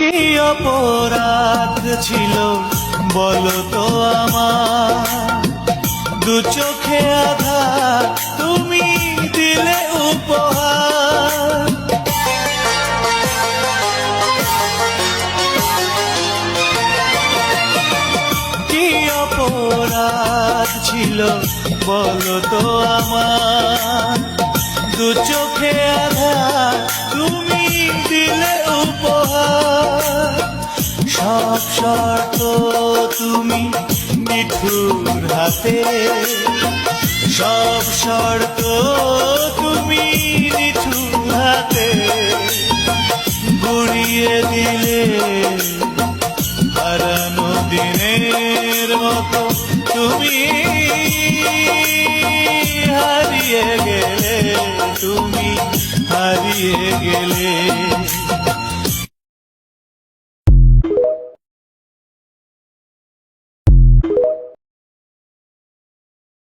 কি অপরাধ ছিল বলো তো আমার? দু চোখে আধা তুমি দিলে উপহার। কি অপরাধ ছিল বলো তো আমার? দু চোখে আধা তুমি সব শর্ত তুমি মিঠুর হাতে। সব শর্ত তুমি নিঠুর হাতে। গুড়িয়ে দিলে হারানো দিনের মতো তুমি। হারিয়ে গেলে তুমি, হারিয়ে গেলে